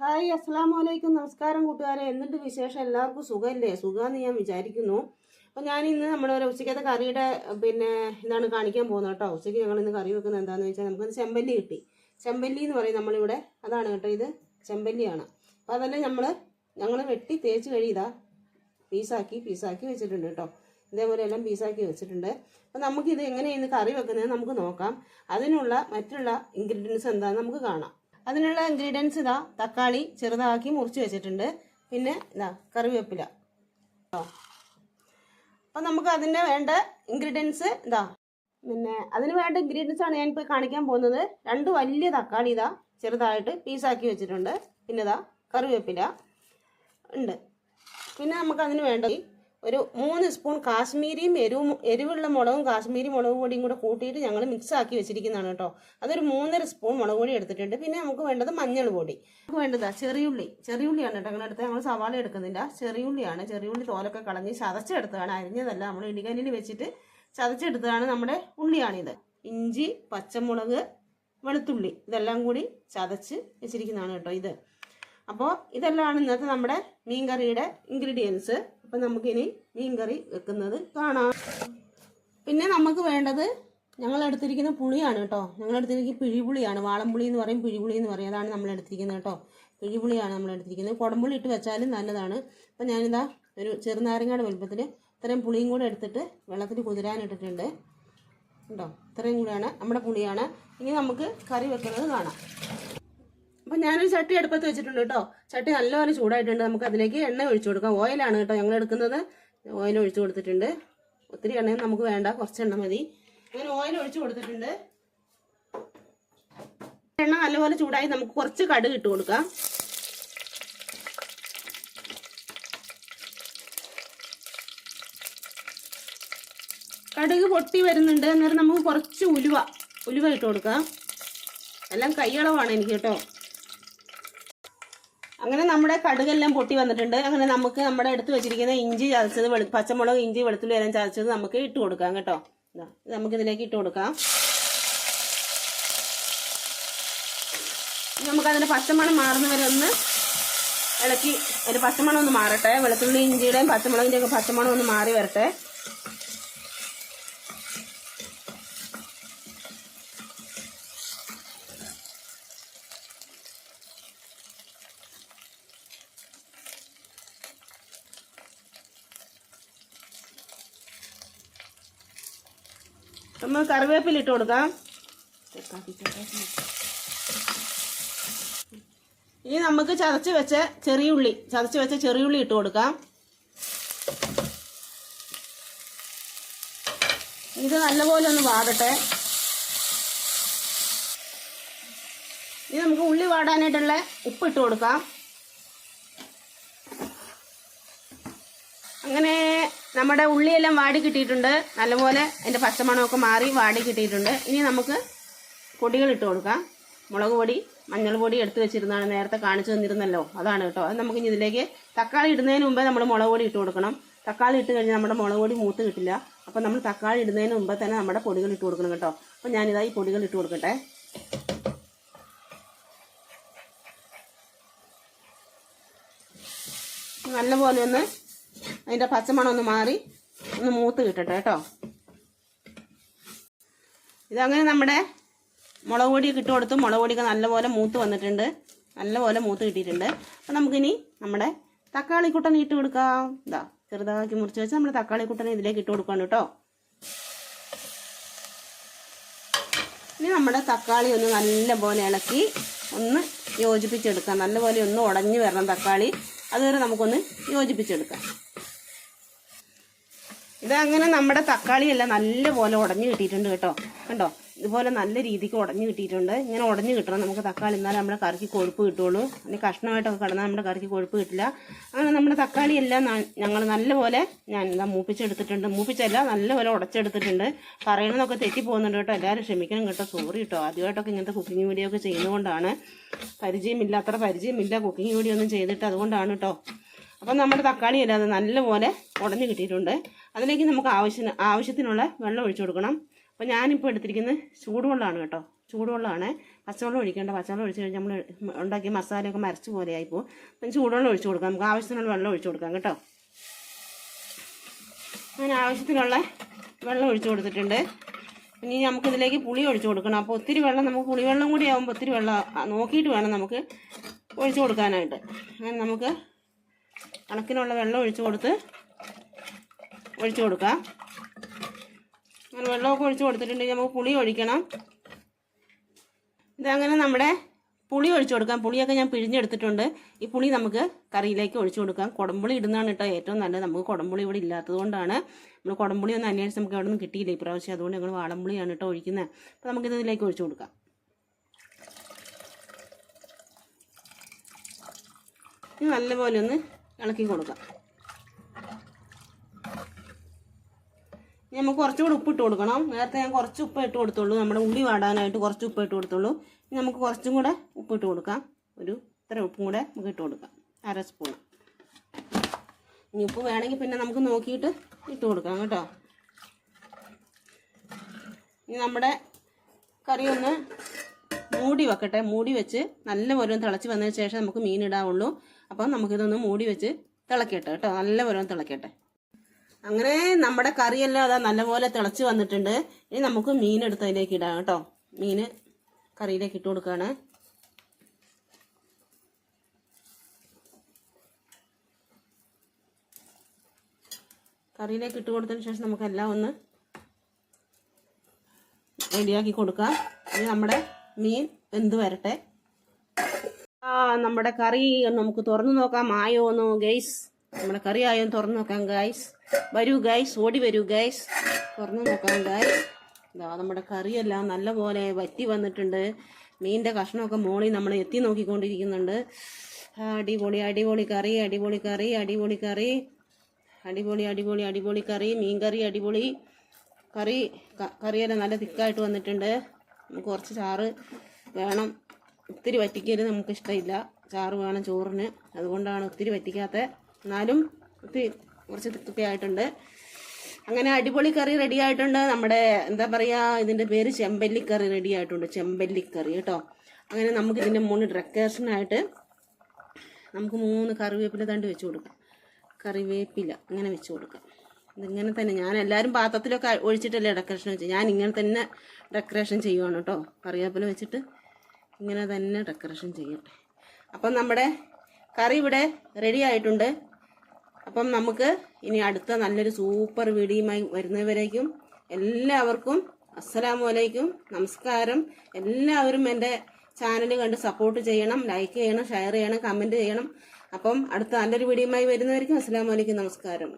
Hi അസ്സാം വലൈക്കും നമസ്കാരം കൂട്ടുകാരെ. എന്നിട്ട് വിശേഷം? എല്ലാവർക്കും സുഖമല്ലേ സുഖമെന്ന് ഞാൻ വിചാരിക്കുന്നു. അപ്പോൾ ഞാൻ ഇന്ന് നമ്മുടെ ഒരു ഉച്ചയ്ക്കത്തെ കറിയുടെ പിന്നെ എന്താണ് കാണിക്കാൻ പോകുന്നത് കേട്ടോ. ഉച്ചയ്ക്ക് ഞങ്ങൾ ഇന്ന് കറി വെക്കുന്നത് എന്താണെന്ന് വെച്ചാൽ നമുക്ക് ചെമ്പല്ലി കിട്ടി. ചെമ്പല്ലി എന്ന് പറയും നമ്മളിവിടെ. അതാണ് കേട്ടോ ഇത്. ചെമ്പല്ലിയാണ്. അപ്പോൾ അതെല്ലാം നമ്മൾ ഞങ്ങൾ വെട്ടി തേച്ച് കഴിയതാ പീസാക്കി പീസാക്കി വെച്ചിട്ടുണ്ട് കേട്ടോ. ഇതേപോലെ എല്ലാം പീസാക്കി വെച്ചിട്ടുണ്ട്. അപ്പം നമുക്കിത് എങ്ങനെയാണ് കറി വെക്കുന്നത് നമുക്ക് നോക്കാം. അതിനുള്ള മറ്റുള്ള ഇൻഗ്രീഡിയൻസ് എന്താണെന്ന് നമുക്ക് കാണാം. അതിനുള്ള ഇൻഗ്രീഡിയൻസ് ഇതാ തക്കാളി ചെറുതാക്കി മുറിച്ച് വെച്ചിട്ടുണ്ട്. പിന്നെ ഇതാ കറിവേപ്പില. അപ്പം നമുക്ക് അതിന് വേണ്ട ഇൻഗ്രീഡിയൻസ് ഇതാ. പിന്നെ അതിന് വേണ്ട ഇൻഗ്രീഡിയൻസ് ആണ് ഞാൻ ഇപ്പോൾ കാണിക്കാൻ പോകുന്നത്. രണ്ട് വലിയ തക്കാളി ഇതാ ചെറുതായിട്ട് പീസാക്കി വെച്ചിട്ടുണ്ട്. പിന്നെ ഇതാ കറിവേപ്പില ഉണ്ട്. പിന്നെ നമുക്ക് അതിന് വേണ്ട ഒരു മൂന്ന് സ്പൂൺ കാശ്മീരിയും എരിവും എരിവുള്ള മുളകും കാശ്മീരി മുളക് പൊടിയും കൂടെ കൂട്ടിയിട്ട് ഞങ്ങൾ മിക്സ് ആക്കി വെച്ചിരിക്കുന്നതാണ് കേട്ടോ. അതൊരു മൂന്നര സ്പൂൺ മുളക് പൊടി എടുത്തിട്ടുണ്ട്. പിന്നെ നമുക്ക് വേണ്ടത് മഞ്ഞൾ പൊടി. നമുക്ക് വേണ്ടത് ചെറിയുള്ളി. ചെറിയുള്ളിയാണ് കേട്ടോ. അങ്ങനെ എടുത്ത് ഞങ്ങൾ സവാള എടുക്കുന്നില്ല. ചെറിയുള്ളിയാണ്. ചെറിയുള്ളി തോലൊക്കെ കളഞ്ഞ് ചതച്ചെടുത്തതാണ്. അരിഞ്ഞതല്ല. നമ്മൾ ഇടികനിൽ വെച്ചിട്ട് ചതച്ചെടുത്തതാണ് നമ്മുടെ ഉള്ളിയാണിത്. ഇഞ്ചി പച്ചമുളക് വെളുത്തുള്ളി ഇതെല്ലാം കൂടി ചതച്ച് വെച്ചിരിക്കുന്നതാണ് കേട്ടോ ഇത്. അപ്പോൾ ഇതെല്ലാമാണ് ഇന്നത്തെ നമ്മുടെ മീൻ കറിയുടെ ഇൻഗ്രീഡിയൻസ് അപ്പം നമുക്കിനി മീൻ കറി വെക്കുന്നത് കാണാം. പിന്നെ നമുക്ക് വേണ്ടത് ഞങ്ങൾ എടുത്തിരിക്കുന്ന പുളിയാണ് കേട്ടോ. ഞങ്ങൾ എടുത്തിരിക്കുന്ന പിഴിപുളിയാണ്. വാളംപുളി എന്ന് പറയും പിഴിപുളി എന്ന് പറയും. അതാണ് നമ്മൾ എടുത്തിരിക്കുന്നത് കേട്ടോ. പിഴിപുളിയാണ് നമ്മൾ എടുത്തിരിക്കുന്നത് കുടംപുളി ഇട്ട് വെച്ചാലും നല്ലതാണ്. അപ്പം ഞാനിതാ ഒരു ചെറുനാരങ്ങയുടെ വലുപ്പത്തിൽ ഇത്രയും പുളിയും കൂടെ എടുത്തിട്ട് വെള്ളത്തിൽ കുതിരാനിട്ടിട്ടുണ്ട് കേട്ടോ ഇത്രയും കൂടെയാണ് നമ്മുടെ പുളിയാണ്. ഇനി നമുക്ക് കറി വെക്കുന്നത് കാണാം. അപ്പം ഞാനൊരു ചട്ടി അടുപ്പത്ത് വെച്ചിട്ടുണ്ട് കേട്ടോ. ചട്ടി നല്ലപോലെ ചൂടായിട്ടുണ്ട്. നമുക്ക് അതിലേക്ക് എണ്ണ ഒഴിച്ചു കൊടുക്കാം. ഓയിലാണ് കേട്ടോ ഞങ്ങൾ എടുക്കുന്നത്. ഓയിൽ ഒഴിച്ചു കൊടുത്തിട്ടുണ്ട്. ഒത്തിരി എണ്ണയും നമുക്ക് വേണ്ട. കുറച്ച് എണ്ണ മതി. അങ്ങനെ ഓയിൽ ഒഴിച്ചു കൊടുത്തിട്ടുണ്ട്. എണ്ണ നല്ലപോലെ ചൂടായി നമുക്ക് കുറച്ച് കടുക് ഇട്ട് കൊടുക്കാം. കടുക് പൊട്ടി വരുന്നുണ്ട്. അന്നേരം നമുക്ക് കുറച്ച് ഉലുവ ഉലുവ ഇട്ട് കൊടുക്കാം. എല്ലാം കൈയളവാണ് എനിക്ക് കേട്ടോ. അങ്ങനെ നമ്മുടെ കടുകെല്ലാം പൊട്ടി വന്നിട്ടുണ്ട്. അങ്ങനെ നമുക്ക് നമ്മുടെ അടുത്ത് വെച്ചിരിക്കുന്ന ഇഞ്ചി ചതച്ചത് വെളു പച്ചമുളക് ഇഞ്ചി വെളുത്തുള്ളി എല്ലാം ചതച്ചത് നമുക്ക് ഇട്ട് കൊടുക്കാം കേട്ടോ. ഇതാ ഇത് നമുക്ക് ഇതിലേക്ക് ഇട്ട് കൊടുക്കാം. നമുക്ക് അതിന്റെ പച്ചമണം മാറുന്ന വരെ ഒന്ന് ഇളക്കി ഒരു പച്ചമണം ഒന്ന് മാറട്ടെ. വെളുത്തുള്ളി ഇഞ്ചിയുടെയും പച്ചമുളകിന്റെയൊക്കെ പച്ചമണം ഒന്ന് മാറി വരട്ടെ. നമ്മൾ കറിവേപ്പില ഇട്ട് കൊടുക്കാം. ഇനി നമുക്ക് ചതച്ച് വെച്ച ചെറിയുള്ളി ചതച്ച് വെച്ച ചെറിയുള്ളി ഇട്ട് കൊടുക്കാം. ഇത് നല്ലപോലെ ഒന്ന് വാടട്ടെ. ഇനി നമുക്ക് ഉള്ളി വാടാനായിട്ടുള്ള ഉപ്പ് ഇട്ട് കൊടുക്കാം. അങ്ങനെ നമ്മുടെ ഉള്ളിയെല്ലാം വാടി കിട്ടിയിട്ടുണ്ട്. നല്ലപോലെ അതിന്റെ പച്ചമണമൊക്കെ മാറി വാടി കിട്ടിയിട്ടുണ്ട്. ഇനി നമുക്ക് പൊടികൾ ഇട്ട് കൊടുക്കാം. മുളക് പൊടി മഞ്ഞൾ പൊടി എടുത്ത് വെച്ചിരുന്നതാണ് നേരത്തെ കാണിച്ചു തന്നിരുന്നല്ലോ. അതാണ് കേട്ടോ. അത് നമുക്ക് ഇനി ഇതിലേക്ക് തക്കാളി ഇടുന്നതിന് മുമ്പേ നമ്മൾ മുളക് പൊടി ഇട്ട് കൊടുക്കണം. തക്കാളി ഇട്ട് കഴിഞ്ഞാൽ നമ്മുടെ മുളക് പൊടി മൂത്ത് കിട്ടില്ല. അപ്പോൾ നമ്മൾ തക്കാളി ഇടുന്നതിന് മുമ്പേ തന്നെ നമ്മുടെ പൊടികൾ ഇട്ട് കൊടുക്കണം കേട്ടോ. അപ്പോൾ ഞാനിതാ ഈ പൊടികൾ ഇട്ട് കൊടുക്കട്ടെ. നല്ലപോലെ ഒന്ന് അതിന്റെ പച്ചമണം ഒന്ന് മാറി ഒന്ന് മൂത്ത് കിട്ടട്ടെ കേട്ടോ. ഇതങ്ങനെ നമ്മുടെ മുളക് പൊടിയൊക്കെ ഇട്ട് കൊടുത്തു. മുളക് പൊടിയൊക്കെ നല്ലപോലെ മൂത്ത് വന്നിട്ടുണ്ട്. നല്ലപോലെ മൂത്ത് കിട്ടിയിട്ടുണ്ട്. അപ്പം നമുക്കിനി നമ്മുടെ തക്കാളി കുട്ടൻ ഇട്ട് കൊടുക്കാം. ഇതാ ചെറുതാക്കി മുറിച്ച് വെച്ച് നമ്മുടെ തക്കാളി കുട്ടനെ ഇതിലേക്ക് ഇട്ട് കൊടുക്കണം കേട്ടോ. ഇനി നമ്മുടെ തക്കാളി ഒന്ന് നല്ലപോലെ ഇളക്കി ഒന്ന് യോജിപ്പിച്ചെടുക്കാം. നല്ലപോലെ ഒന്ന് ഉടഞ്ഞു വരണം തക്കാളി. അതുവരെ നമുക്കൊന്ന് യോജിപ്പിച്ചെടുക്കാം. ഇതങ്ങനെ നമ്മുടെ തക്കാളിയെല്ലാം നല്ലപോലെ ഉടഞ്ഞു കിട്ടിയിട്ടുണ്ട് കേട്ടോ. കണ്ടോ? ഇതുപോലെ നല്ല രീതിക്ക് ഉടഞ്ഞു കിട്ടിയിട്ടുണ്ട്. ഇങ്ങനെ ഉടഞ്ഞു കിട്ടണം. നമുക്ക് തക്കാളി എന്നാലും നമ്മുടെ കറിക്ക് കൊഴുപ്പ് കിട്ടുള്ളൂ അല്ലെങ്കിൽ കഷ്ണമായിട്ടൊക്കെ കിടന്നാൽ നമ്മുടെ കറിക്ക് കൊഴുപ്പ് കിട്ടില്ല. അങ്ങനെ നമ്മുടെ തക്കാളി എല്ലാം ഞങ്ങൾ നല്ലപോലെ ഞാൻ എന്താ മൂപ്പിച്ചെടുത്തിട്ടുണ്ട്. മൂപ്പിച്ചല്ല നല്ലപോലെ ഉടച്ചെടുത്തിട്ടുണ്ട്. പറയണതൊക്കെ തെറ്റി പോകുന്നുണ്ട് കേട്ടോ. എല്ലാവരും ക്ഷമിക്കണം കേട്ടോ. സോറി കേട്ടോ. ആദ്യമായിട്ടൊക്കെ ഇങ്ങനത്തെ കുക്കിംഗ് വീഡിയോ ഒക്കെ ചെയ്യുന്നതുകൊണ്ടാണ് പരിചയമില്ല അത്ര പരിചയമില്ല. കുക്കിംഗ് വീഡിയോ ഒന്നും ചെയ്തിട്ട് അതുകൊണ്ടാണ് കേട്ടോ. അപ്പം നമ്മുടെ തക്കാളി എല്ലാം നല്ലപോലെ ഉടഞ്ഞു കിട്ടിയിട്ടുണ്ട്. അതിലേക്ക് നമുക്ക് ആവശ്യത്തിന് ആവശ്യത്തിനുള്ള വെള്ളം ഒഴിച്ചു കൊടുക്കണം. അപ്പോൾ ഞാനിപ്പോൾ എടുത്തിരിക്കുന്നത് ചൂടുവെള്ളമാണ് കേട്ടോ. ചൂടുവെള്ളമാണ്. പച്ചവെള്ളം ഒഴിക്കേണ്ട. പച്ചവെള്ളം ഒഴിച്ച് കഴിഞ്ഞാൽ നമ്മൾ ഉണ്ടാക്കിയ മസാലയൊക്കെ മരച്ച് പോലെ പോകും. ചൂടുവെള്ളം ഒഴിച്ചു കൊടുക്കാം. നമുക്ക് ആവശ്യത്തിനുള്ള വെള്ളം ഒഴിച്ചു കൊടുക്കാം കേട്ടോ. അങ്ങനെ ആവശ്യത്തിനുള്ള വെള്ളം ഒഴിച്ചു കൊടുത്തിട്ടുണ്ട്. ഇനി നമുക്കിതിലേക്ക് പുളി ഒഴിച്ചു കൊടുക്കണം. അപ്പോൾ ഒത്തിരി വെള്ളം നമുക്ക് പുളിവെള്ളം കൂടി ആകുമ്പോൾ ഒത്തിരി വെള്ളം നോക്കിയിട്ട് വേണം നമുക്ക് ഒഴിച്ചു കൊടുക്കാനായിട്ട്. അങ്ങനെ നമുക്ക് കണക്കിനുള്ള വെള്ളം ഒഴിച്ചു കൊടുത്ത് ഒഴിച്ചു കൊടുക്കാം. അങ്ങനെ വെള്ളമൊക്കെ ഒഴിച്ചു കൊടുത്തിട്ടുണ്ടെങ്കിൽ നമുക്ക് പുളി ഒഴിക്കണം. ഇതങ്ങനെ നമ്മുടെ പുളി ഒഴിച്ചു കൊടുക്കാം. പുളിയൊക്കെ ഞാൻ പിഴിഞ്ഞെടുത്തിട്ടുണ്ട്. ഈ പുളി നമുക്ക് കറിയിലേക്ക് ഒഴിച്ചു കൊടുക്കാം. കുടംപുളി ഇടുന്നതാണ് കേട്ടോ ഏറ്റവും നല്ലത്. നമുക്ക് കുടംപുളി ഇവിടെ ഇല്ലാത്തതുകൊണ്ടാണ് നമ്മൾ കുടംപുളി ഒന്ന് അന്വേഷിച്ച് നമുക്ക് അവിടെ നിന്ന് കിട്ടിയില്ല ഈ പ്രാവശ്യം. അതുകൊണ്ട് ഞങ്ങൾ വാളംപുളിയാണ് കേട്ടോ ഒഴിക്കുന്നത്. അപ്പോൾ നമുക്കിത് ഇതിലേക്ക് ഒഴിച്ചു കൊടുക്കാം. നല്ലപോലെ ഒന്ന് ഇളക്കി കൊടുക്കാം. നമുക്ക് കുറച്ചുകൂടി ഉപ്പ് ഇട്ട് കൊടുക്കണം. നേരത്തെ ഞാൻ കുറച്ച് ഉപ്പ് ഇട്ട് കൊടുത്തുള്ളൂ. നമ്മുടെ ഉള്ളി വാടാനായിട്ട് കുറച്ച് ഉപ്പ് ഇട്ട് കൊടുത്തുള്ളൂ. ഇനി നമുക്ക് കുറച്ചും കൂടെ ഉപ്പിട്ട് കൊടുക്കാം. ഒരു ഇത്ര ഉപ്പും കൂടെ നമുക്ക് ഇട്ട് കൊടുക്കാം. അര സ്പൂൺ. ഇനി ഉപ്പ് വേണമെങ്കിൽ പിന്നെ നമുക്ക് നോക്കിയിട്ട് ഇട്ട് കൊടുക്കാം കേട്ടോ. ഇനി നമ്മുടെ കറി ഒന്ന് മൂടി വെക്കട്ടെ. മൂടി വെച്ച് നല്ലപോലെ ഒന്ന് തിളച്ച് വന്നതിന് ശേഷം നമുക്ക് മീൻ ഇടാവുള്ളൂ. അപ്പം നമുക്കിതൊന്ന് മൂടി വെച്ച് തിളക്കട്ടെ കേട്ടോ. നല്ലപോലെ തിളക്കട്ടെ അങ്ങനെ നമ്മുടെ കറിയെല്ലാം അതാ നല്ലപോലെ തിളച്ച് വന്നിട്ടുണ്ട്. ഇനി നമുക്ക് മീൻ എടുത്ത് അതിലേക്ക് ഇടാം കേട്ടോ. മീൻ കറിയിലേക്ക് ഇട്ട് കൊടുക്കുകയാണ് കറിയിലേക്ക് ഇട്ട് കൊടുത്തതിന് ശേഷം നമുക്കെല്ലാം ഒന്ന് റെഡിയാക്കി കൊടുക്കാം. ഇനി നമ്മുടെ മീൻ വെന്ത് വരട്ടെ. ആ നമ്മുടെ കറി നമുക്ക് തുറന്നു നോക്കാം. ആയോ എന്ന് ഗൈസ് നമ്മുടെ കറി ആയോ തുറന്നു നോക്കാം ഗൈസ് വരൂ ഗൈസ് ഓടി വരൂ ഗൈസ് തുറന്നു നോക്കാം ഗൈസ് ഇതാ നമ്മുടെ കറിയെല്ലാം നല്ലപോലെ വറ്റി വന്നിട്ടുണ്ട്. മീനിന്റെ കഷ്ണമൊക്കെ മോളി നമ്മൾ എത്തി നോക്കിക്കൊണ്ടിരിക്കുന്നുണ്ട്. അടിപൊളി അടിപൊളി കറി അടിപൊളി കറി അടിപൊളി കറി. അടിപൊളി അടിപൊളി അടിപൊളി കറി മീൻ കറി അടിപൊളി കറി. കറിയെല്ലാം നല്ല തിക്കായിട്ട് വന്നിട്ടുണ്ട്. നമുക്ക് കുറച്ച് ചാറ് വേണം. ഒത്തിരി നമുക്ക് ഇഷ്ടമില്ല ചാറ് വേണം ചോറിന്. അതുകൊണ്ടാണ് ഒത്തിരി വറ്റിക്കാത്ത. എന്നാലും ഒത്തിരി കുറച്ച് തൃപ്തിയായിട്ടുണ്ട് അങ്ങനെ അടിപൊളി കറി റെഡി ആയിട്ടുണ്ട്. നമ്മുടെ എന്താ പറയുക ഇതിന്റെ പേര് ചെമ്പല്ലിക്കറി റെഡി ആയിട്ടുണ്ട്. ചെമ്പല്ലിക്കറി കേട്ടോ. അങ്ങനെ നമുക്ക് ഇതിന്റെ മൂന്ന് ഡെക്കറേഷനായിട്ട് നമുക്ക് മൂന്ന് കറിവേപ്പില തണ്ട് വെച്ച് കൊടുക്കാം. കറിവേപ്പില അങ്ങനെ വെച്ച് കൊടുക്കാം. ഇതിങ്ങനെ തന്നെ ഞാൻ എല്ലാവരും പാത്രത്തിലൊക്കെ ഒഴിച്ചിട്ടല്ലേ ഡെക്കറേഷൻ വെച്ച്. ഞാൻ ഇങ്ങനെ തന്നെ ഡെക്കറേഷൻ ചെയ്യുവാണ് കേട്ടോ. കറിവേപ്പില വെച്ചിട്ട് ഇങ്ങനെ തന്നെ ഡെക്കറേഷൻ ചെയ്യട്ടെ അപ്പം നമ്മുടെ കറി ഇവിടെ റെഡി ആയിട്ടുണ്ട്. അപ്പം നമുക്ക് ഇനി അടുത്ത നല്ലൊരു സൂപ്പർ വീഡിയോയുമായി വരുന്നവരേക്കും എല്ലാവർക്കും അസ്സലാമു അലൈക്കും. നമസ്കാരം. എല്ലാവരും എന്റെ ചാനൽ കണ്ട് സപ്പോർട്ട് ചെയ്യണം ലൈക്ക് ചെയ്യണം ഷെയർ ചെയ്യണം കമന്റ് ചെയ്യണം. അപ്പം അടുത്ത നല്ലൊരു വീഡിയോയുമായി വരുന്നവരേക്കും അസ്സലാമു അലൈക്കും. നമസ്കാരം.